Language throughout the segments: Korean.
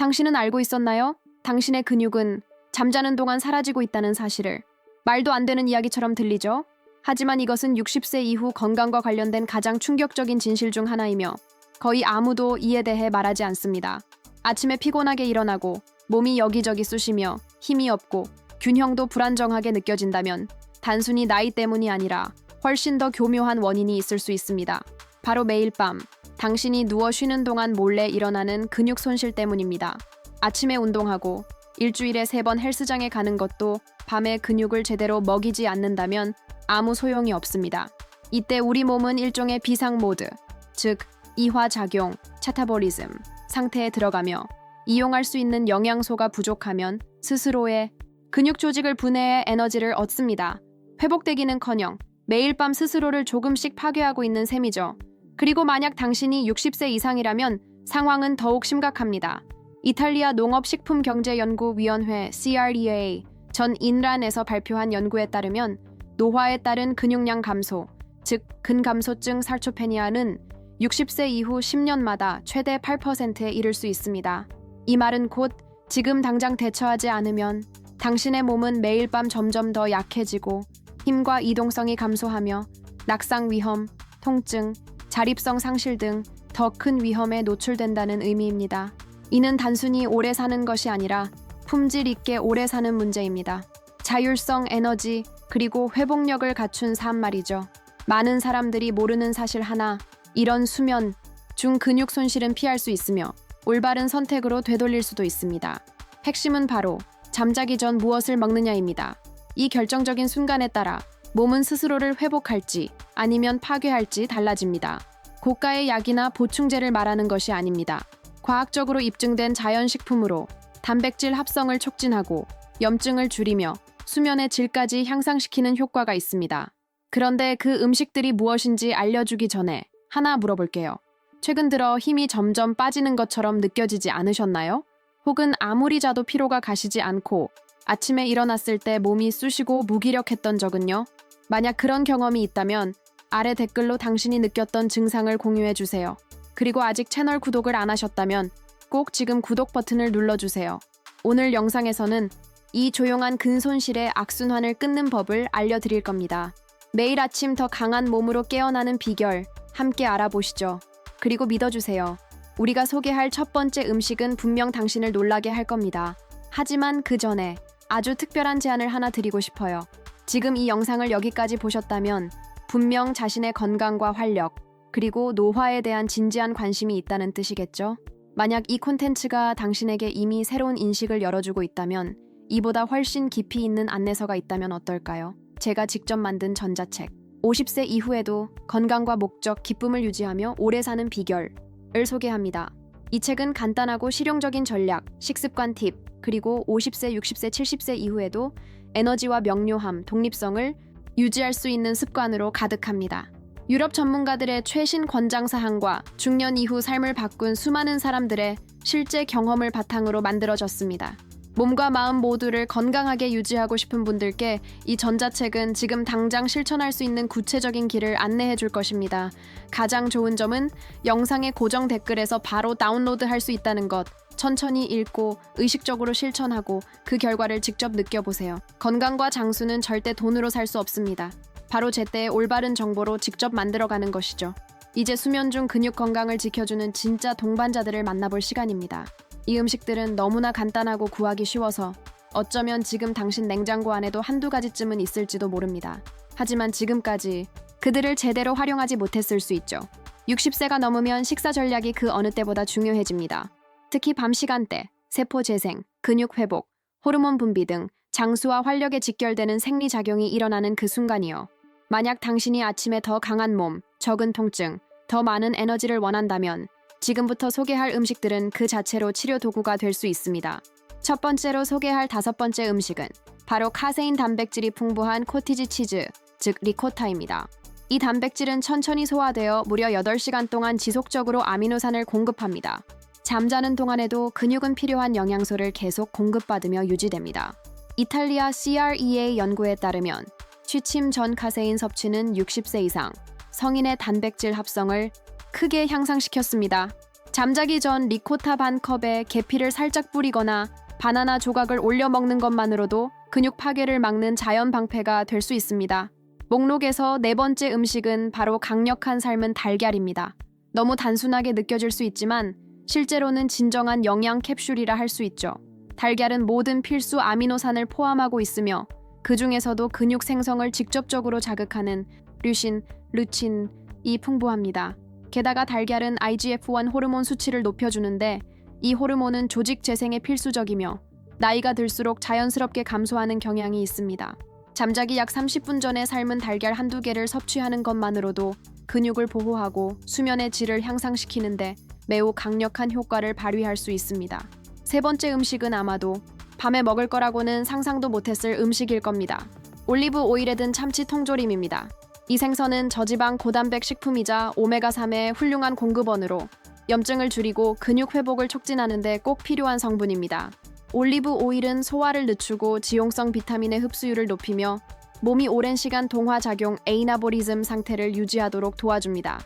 당신은 알고 있었나요? 당신의 근육은 잠자는 동안 사라지고 있다는 사실을 말도 안 되는 이야기처럼 들리죠? 하지만 이것은 60세 이후 건강과 관련된 가장 충격적인 진실 중 하나이며 거의 아무도 이에 대해 말하지 않습니다. 아침에 피곤하게 일어나고 몸이 여기저기 쑤시며 힘이 없고 균형도 불안정하게 느껴진다면 단순히 나이 때문이 아니라 훨씬 더 교묘한 원인이 있을 수 있습니다. 바로 매일 밤 당신이 누워 쉬는 동안 몰래 일어나는 근육 손실 때문입니다. 아침에 운동하고 일주일에 세 번 헬스장에 가는 것도 밤에 근육을 제대로 먹이지 않는다면 아무 소용이 없습니다. 이때 우리 몸은 일종의 비상 모드, 즉 이화 작용, 차타보리즘 상태에 들어가며 이용할 수 있는 영양소가 부족하면 스스로의 근육 조직을 분해해 에너지를 얻습니다. 회복되기는커녕 매일 밤 스스로를 조금씩 파괴하고 있는 셈이죠. 그리고 만약 당신이 60세 이상이라면 상황은 더욱 심각합니다. 이탈리아 농업식품경제연구위원회 CREA 전 인란에서 발표한 연구에 따르면 노화에 따른 근육량 감소, 즉 근감소증 살초페니아는 60세 이후 10년마다 최대 8%에 이를 수 있습니다. 이 말은 곧 지금 당장 대처하지 않으면 당신의 몸은 매일 밤 점점 더 약해지고 힘과 이동성이 감소하며 낙상 위험, 통증, 자립성 상실 등 더 큰 위험에 노출된다는 의미입니다. 이는 단순히 오래 사는 것이 아니라 품질 있게 오래 사는 문제입니다. 자율성, 에너지, 그리고 회복력을 갖춘 삶 말이죠. 많은 사람들이 모르는 사실 하나, 이런 수면, 중 근육 손실은 피할 수 있으며 올바른 선택으로 되돌릴 수도 있습니다. 핵심은 바로 잠자기 전 무엇을 먹느냐입니다. 이 결정적인 순간에 따라 몸은 스스로를 회복할지 아니면 파괴할지 달라집니다. 고가의 약이나 보충제를 말하는 것이 아닙니다. 과학적으로 입증된 자연식품으로 단백질 합성을 촉진하고 염증을 줄이며 수면의 질까지 향상시키는 효과가 있습니다. 그런데 그 음식들이 무엇인지 알려주기 전에 하나 물어볼게요. 최근 들어 힘이 점점 빠지는 것처럼 느껴지지 않으셨나요? 혹은 아무리 자도 피로가 가시지 않고 아침에 일어났을 때 몸이 쑤시고 무기력했던 적은요? 만약 그런 경험이 있다면 아래 댓글로 당신이 느꼈던 증상을 공유해 주세요. 그리고 아직 채널 구독을 안 하셨다면 꼭 지금 구독 버튼을 눌러주세요. 오늘 영상에서는 이 조용한 근손실의 악순환을 끊는 법을 알려드릴 겁니다. 매일 아침 더 강한 몸으로 깨어나는 비결 함께 알아보시죠. 그리고 믿어주세요. 우리가 소개할 첫 번째 음식은 분명 당신을 놀라게 할 겁니다. 하지만 그 전에 아주 특별한 제안을 하나 드리고 싶어요. 지금 이 영상을 여기까지 보셨다면 분명 자신의 건강과 활력, 그리고 노화에 대한 진지한 관심이 있다는 뜻이겠죠? 만약 이 콘텐츠가 당신에게 이미 새로운 인식을 열어주고 있다면 이보다 훨씬 깊이 있는 안내서가 있다면 어떨까요? 제가 직접 만든 전자책 50세 이후에도 건강과 목적, 기쁨을 유지하며 오래 사는 비결을 소개합니다. 이 책은 간단하고 실용적인 전략, 식습관 팁, 그리고 50세, 60세, 70세 이후에도 에너지와 명료함, 독립성을 유지할 수 있는 습관으로 가득합니다. 유럽 전문가들의 최신 권장 사항과 중년 이후 삶을 바꾼 수많은 사람들의 실제 경험을 바탕으로 만들어졌습니다. 몸과 마음 모두를 건강하게 유지하고 싶은 분들께 이 전자책은 지금 당장 실천할 수 있는 구체적인 길을 안내해 줄 것입니다. 가장 좋은 점은 영상의 고정 댓글에서 바로 다운로드 할 수 있다는 것. 천천히 읽고 의식적으로 실천하고 그 결과를 직접 느껴보세요. 건강과 장수는 절대 돈으로 살 수 없습니다. 바로 제때의 올바른 정보로 직접 만들어가는 것이죠. 이제 수면 중 근육 건강을 지켜주는 진짜 동반자들을 만나볼 시간입니다. 이 음식들은 너무나 간단하고 구하기 쉬워서 어쩌면 지금 당신 냉장고 안에도 한두 가지쯤은 있을지도 모릅니다. 하지만 지금까지 그들을 제대로 활용하지 못했을 수 있죠. 60세가 넘으면 식사 전략이 그 어느 때보다 중요해집니다. 특히 밤 시간대, 세포 재생, 근육 회복, 호르몬 분비 등 장수와 활력에 직결되는 생리 작용이 일어나는 그 순간이요. 만약 당신이 아침에 더 강한 몸, 적은 통증, 더 많은 에너지를 원한다면 지금부터 소개할 음식들은 그 자체로 치료 도구가 될 수 있습니다. 첫 번째로 소개할 다섯 번째 음식은 바로 카세인 단백질이 풍부한 코티지 치즈, 즉 리코타입니다. 이 단백질은 천천히 소화되어 무려 8시간 동안 지속적으로 아미노산을 공급합니다. 잠자는 동안에도 근육은 필요한 영양소를 계속 공급받으며 유지됩니다. 이탈리아 CREA 연구에 따르면 취침 전 카세인 섭취는 60세 이상 성인의 단백질 합성을 크게 향상시켰습니다. 잠자기 전 리코타 반 컵에 계피를 살짝 뿌리거나 바나나 조각을 올려 먹는 것만으로도 근육 파괴를 막는 자연 방패가 될 수 있습니다. 목록에서 네 번째 음식은 바로 강력한 삶은 달걀입니다. 너무 단순하게 느껴질 수 있지만 실제로는 진정한 영양 캡슐이라 할 수 있죠. 달걀은 모든 필수 아미노산을 포함하고 있으며 그 중에서도 근육 생성을 직접적으로 자극하는 류신, 루친이 풍부합니다. 게다가 달걀은 IGF-1 호르몬 수치를 높여주는데 이 호르몬은 조직 재생에 필수적이며 나이가 들수록 자연스럽게 감소하는 경향이 있습니다. 잠자기 약 30분 전에 삶은 달걀 한두 개를 섭취하는 것만으로도 근육을 보호하고 수면의 질을 향상시키는데 매우 강력한 효과를 발휘할 수 있습니다. 세 번째 음식은 아마도 밤에 먹을 거라고는 상상도 못했을 음식일 겁니다. 올리브 오일에 든 참치 통조림입니다. 이 생선은 저지방 고단백 식품이자 오메가3의 훌륭한 공급원으로 염증을 줄이고 근육 회복을 촉진하는 데 꼭 필요한 성분입니다. 올리브 오일은 소화를 늦추고 지용성 비타민의 흡수율을 높이며 몸이 오랜 시간 동화 작용 에이나보리즘 상태를 유지하도록 도와줍니다.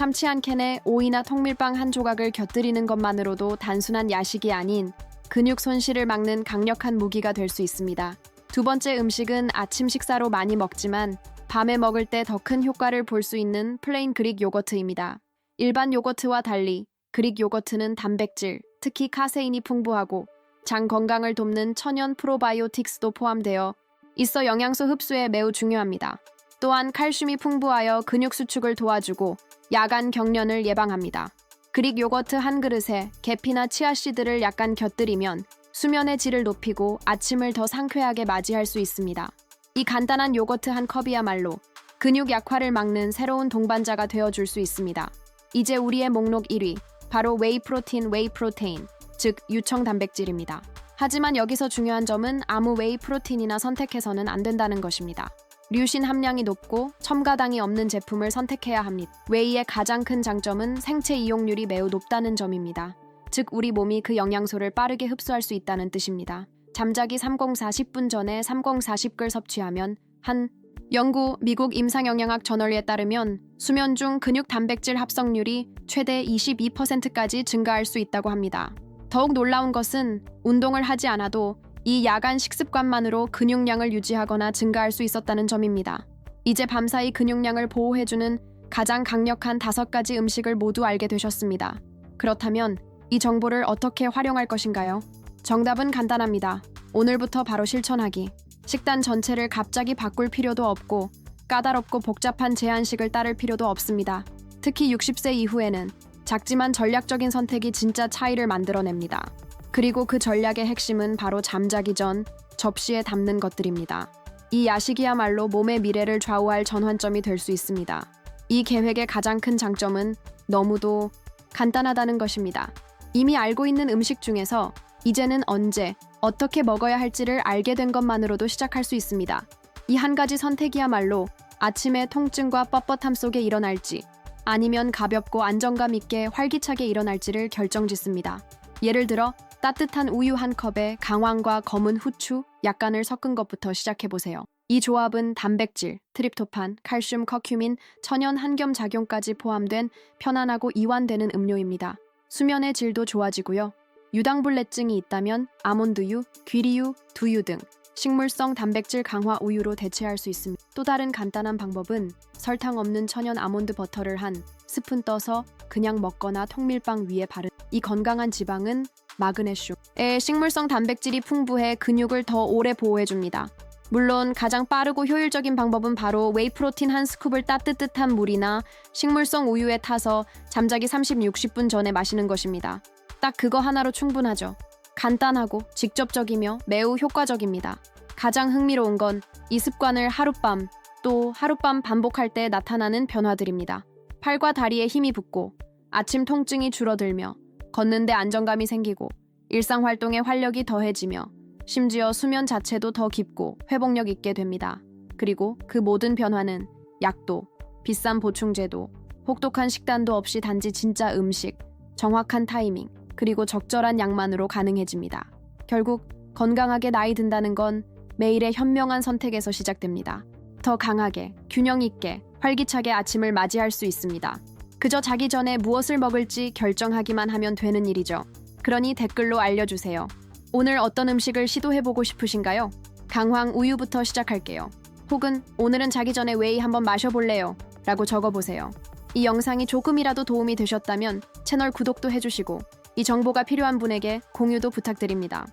참치 한 캔에 오이나 통밀빵 한 조각을 곁들이는 것만으로도 단순한 야식이 아닌 근육 손실을 막는 강력한 무기가 될 수 있습니다. 두 번째 음식은 아침 식사로 많이 먹지만 밤에 먹을 때 더 큰 효과를 볼 수 있는 플레인 그릭 요거트입니다. 일반 요거트와 달리 그릭 요거트는 단백질, 특히 카세인이 풍부하고 장 건강을 돕는 천연 프로바이오틱스도 포함되어 있어 영양소 흡수에 매우 중요합니다. 또한 칼슘이 풍부하여 근육 수축을 도와주고 야간 경련을 예방합니다. 그릭 요거트 한 그릇에 계피나 치아씨드를 약간 곁들이면 수면의 질을 높이고 아침을 더 상쾌하게 맞이할 수 있습니다. 이 간단한 요거트 한 컵이야말로 근육 약화를 막는 새로운 동반자가 되어줄 수 있습니다. 이제 우리의 목록 1위, 바로 웨이 프로틴 웨이 프로테인, 즉 유청 단백질입니다. 하지만 여기서 중요한 점은 아무 웨이 프로틴이나 선택해서는 안 된다는 것입니다. 류신 함량이 높고 첨가당이 없는 제품을 선택해야 합니다. 웨이의 가장 큰 장점은 생체 이용률이 매우 높다는 점입니다. 즉 우리 몸이 그 영양소를 빠르게 흡수할 수 있다는 뜻입니다. 잠자기 3040 10분 전에 3040글 섭취하면 한 연구 미국 임상영양학 저널에 따르면 수면 중 근육 단백질 합성률이 최대 22%까지 증가할 수 있다고 합니다. 더욱 놀라운 것은 운동을 하지 않아도 이 야간 식습관만으로 근육량을 유지하거나 증가할 수 있었다는 점입니다. 이제 밤사이 근육량을 보호해주는 가장 강력한 다섯 가지 음식을 모두 알게 되셨습니다. 그렇다면 이 정보를 어떻게 활용할 것인가요? 정답은 간단합니다. 오늘부터 바로 실천하기. 식단 전체를 갑자기 바꿀 필요도 없고 까다롭고 복잡한 제한식을 따를 필요도 없습니다. 특히 60세 이후에는 작지만 전략적인 선택이 진짜 차이를 만들어냅니다. 그리고 그 전략의 핵심은 바로 잠자기 전 접시에 담는 것들입니다. 이 야식이야말로 몸의 미래를 좌우할 전환점이 될 수 있습니다. 이 계획의 가장 큰 장점은 너무도 간단하다는 것입니다. 이미 알고 있는 음식 중에서 이제는 언제, 어떻게 먹어야 할지를 알게 된 것만으로도 시작할 수 있습니다. 이 한 가지 선택이야말로 아침에 통증과 뻣뻣함 속에 일어날지 아니면 가볍고 안정감 있게 활기차게 일어날지를 결정짓습니다. 예를 들어 따뜻한 우유 한 컵에 강황과 검은 후추 약간을 섞은 것부터 시작해 보세요. 이 조합은 단백질, 트립토판, 칼슘, 커큐민, 천연 한겸 작용까지 포함된 편안하고 이완되는 음료입니다. 수면의 질도 좋아지고요. 유당불내증이 있다면 아몬드유, 귀리유, 두유 등 식물성 단백질 강화 우유로 대체할 수 있습니다. 또 다른 간단한 방법은 설탕 없는 천연 아몬드 버터를 한 스푼 떠서 그냥 먹거나 통밀빵 위에 바른 이 건강한 지방은 마그네슘에 식물성 단백질이 풍부해 근육을 더 오래 보호해줍니다. 물론 가장 빠르고 효율적인 방법은 바로 웨이 프로틴 한 스쿱을 따뜻한 물이나 식물성 우유에 타서 잠자기 30, 60분 전에 마시는 것입니다. 딱 그거 하나로 충분하죠. 간단하고 직접적이며 매우 효과적입니다. 가장 흥미로운 건 이 습관을 하룻밤 또 하룻밤 반복할 때 나타나는 변화들입니다. 팔과 다리에 힘이 붙고 아침 통증이 줄어들며 걷는데 안정감이 생기고 일상 활동에 활력이 더해지며 심지어 수면 자체도 더 깊고 회복력 있게 됩니다. 그리고 그 모든 변화는 약도, 비싼 보충제도, 혹독한 식단도 없이 단지 진짜 음식, 정확한 타이밍, 그리고 적절한 양만으로 가능해집니다. 결국 건강하게 나이 든다는 건 매일의 현명한 선택에서 시작됩니다. 더 강하게, 균형 있게, 활기차게 아침을 맞이할 수 있습니다. 그저 자기 전에 무엇을 먹을지 결정하기만 하면 되는 일이죠. 그러니 댓글로 알려주세요. 오늘 어떤 음식을 시도해보고 싶으신가요? 강황 우유부터 시작할게요. 혹은 오늘은 자기 전에 웨이 한번 마셔볼래요? 라고 적어보세요. 이 영상이 조금이라도 도움이 되셨다면 채널 구독도 해주시고 이 정보가 필요한 분에게 공유도 부탁드립니다.